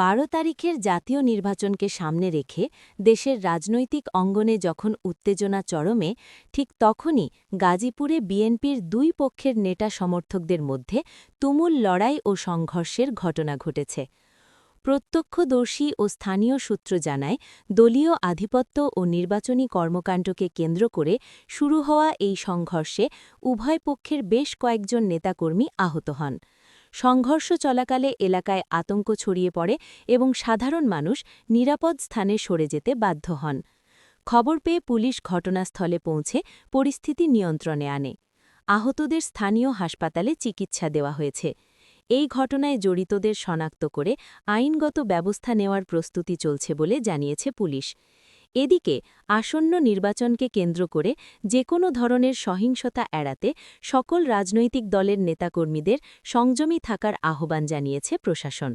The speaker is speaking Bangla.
বারো তারিখের জাতীয় নির্বাচনকে সামনে রেখে দেশের রাজনৈতিক অঙ্গনে যখন উত্তেজনা চরমে, ঠিক তখনই গাজীপুরে বিএনপির দুই পক্ষের নেতা সমর্থকদের মধ্যে তুমুল লড়াই ও সংঘর্ষের ঘটনা ঘটেছে। প্রত্যক্ষদর্শী ও স্থানীয় সূত্র জানায়, দলীয় আধিপত্য ও নির্বাচনী কর্মকাণ্ডকে কেন্দ্র করে শুরু হওয়া এই সংঘর্ষে উভয় পক্ষের বেশ কয়েকজন নেতাকর্মী আহত হন। সংঘর্ষ চলাকালে এলাকায় আতঙ্ক ছড়িয়ে পড়ে এবং সাধারণ মানুষ নিরাপদ স্থানে সরে যেতে বাধ্য হন। খবর পেয়ে পুলিশ ঘটনাস্থলে পৌঁছে পরিস্থিতি নিয়ন্ত্রণে আনে। আহতদের স্থানীয় হাসপাতালে চিকিৎসা দেওয়া হয়েছে। এই ঘটনায় জড়িতদের শনাক্ত করে আইনগত ব্যবস্থা নেওয়ার প্রস্তুতি চলছে বলে জানিয়েছে পুলিশ। এদিকে আসন্ন নির্বাচনকে কেন্দ্র করে যে কোনো ধরনের সহিংসতা এড়াতে সকল রাজনৈতিক দলের নেতাকর্মীদের সংযমী থাকার আহ্বান জানিয়েছে প্রশাসন।